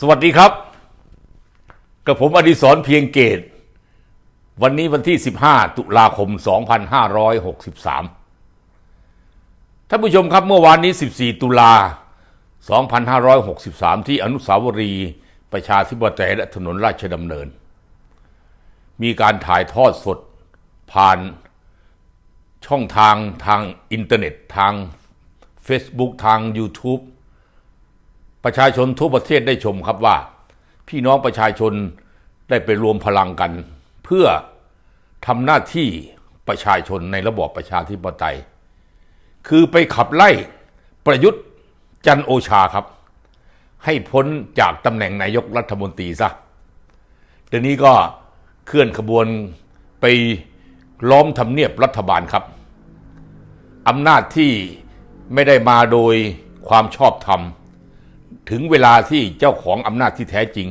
สวัสดีครับ กับผมอดิศรเพียงเกต วันนี้วันที่ 15 ตุลาคม 2563 ท่านผู้ชมครับเมื่อวานนี้ 14 ตุลา 2563 ที่อนุสาวรีย์ประชาธิปไตยและถนนราชดำเนิน มีการถ่ายทอดสดผ่านช่องทางทางอินเทอร์เน็ต ทาง Facebook ทาง YouTube ประชาชนทั่วประเทศได้ชมครับว่า พี่น้องประชาชนได้ไปรวมพลังกัน เพื่อทำหน้าที่ประชาชนในระบอบประชาธิปไตย คือไปขับไล่ประยุทธ์จันโอชาครับ ให้พ้นจากตำแหน่งนายกรัฐมนตรีซะเดี๋ยวนี้ก็เคลื่อนขบวนไปล้อมทำเนียบรัฐบาลครับอำนาจที่ไม่ได้มาโดยความชอบธรรม ถึงเวลาที่เจ้าของอำนาจที่แท้จริง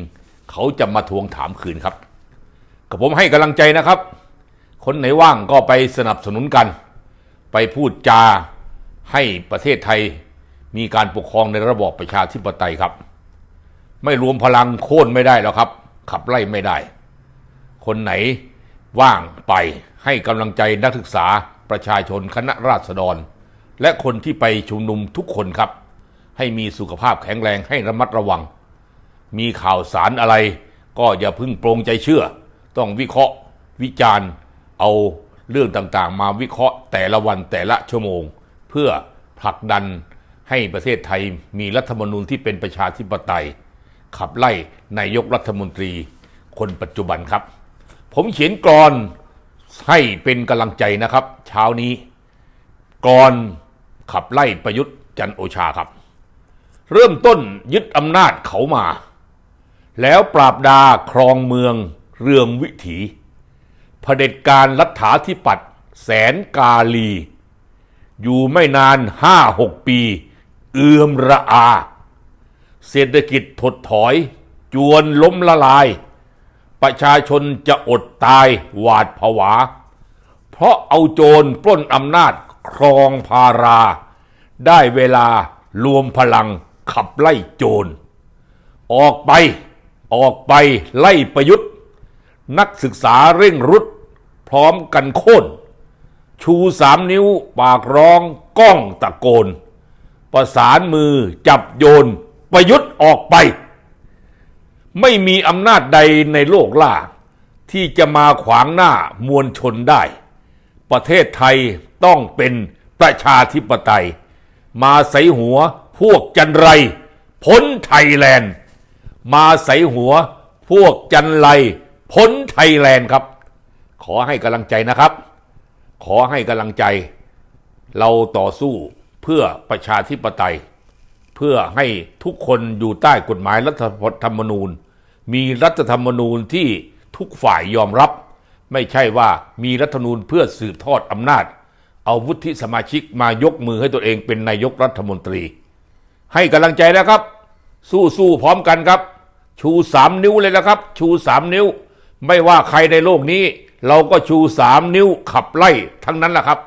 เขาจะมาทวงถามคืนครับกับผมให้กำลังใจนะครับ คนไหนว่างก็ไปสนับสนุนกัน ไปพูดจาให้ประเทศไทยมีการปกครองในระบอบประชาธิปไตยครับ ไม่รวมพลังโค่นไม่ได้แล้วครับ ขับไล่ไม่ได้ คนไหนว่างไปให้กำลังใจนักศึกษาประชาชนคณะราษฎร และคนที่ไปชุมนุมทุกคนครับ ให้มีสุขภาพแข็งแรงให้ระมัดระวัง มีข่าวสารอะไรก็อย่าพึ่งโปรงใจเชื่อ ต้องวิเคราะห์วิจารณ์ เอาเรื่องต่างๆ มาวิเคราะห์แต่ละวันแต่ละชั่วโมง เพื่อผลักดันให้ประเทศไทยมีรัฐธรรมนูญที่เป็นประชาธิปไตย ขับไล่นายกรัฐมนตรีคนปัจจุบันครับ ผมเขียนกรอนให้เป็นกำลังใจนะครับ เช้านี้กรอนขับไล่ประยุทธ์จันโอชาครับ เริ่มต้นยึดอำนาจเขามา แล้วปราบดาครองเมืองเรืองวิถีเผด็จการรัฐาธิปัตย์แสนกาลี อยู่ไม่นานห้าหกปี เอื้อมระอา เศรษฐกิจถดถอย จวนล้มละลาย ประชาชนจะอดตายหวาดผวา เพราะเอาโจรปล้นอำนาจครองพารา ได้เวลารวมพลัง ขับไล่โจร ออกไป ออกไปไล่ประยุทธ์ นักศึกษาเร่งรุด พร้อมกันโค่น ชูสามนิ้วปากร้องก้องตะโกน ประสานมือจับโยน ประยุทธ์ออกไป ไม่มีอำนาจใดในโลกล่า ที่จะมาขวางหน้ามวลชนได้ ประเทศไทยต้องเป็นประชาธิปไตย มาใส่หัว พวกจันไร พ้นไทยแลนด์ มาใส่หัว พวกจันไร พ้นไทยแลนด์ครับ ขอให้กำลังใจนะครับ ขอให้กำลังใจ เราต่อสู้เพื่อประชาธิปไตย เพื่อให้ทุกคนอยู่ใต้กฎหมายรัฐธรรมนูญ มีรัฐธรรมนูญที่ทุกฝ่ายยอมรับ ไม่ใช่ว่ามีรัฐธรรมนูญเพื่อสืบทอดอำนาจเอาวุฒิสมาชิกมายกมือให้ตัวเองเป็นนายกรัฐมนตรี ให้กำลังใจนะครับ สู้สู้พร้อมกันครับ ชูสามนิ้วเลยนะครับ ชูสามนิ้ว ไม่ว่าใครในโลกนี้ เราก็ชูสามนิ้วขับไล่ทั้งนั้นแหละครับ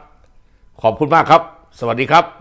ขอบคุณมากครับ สวัสดีครับ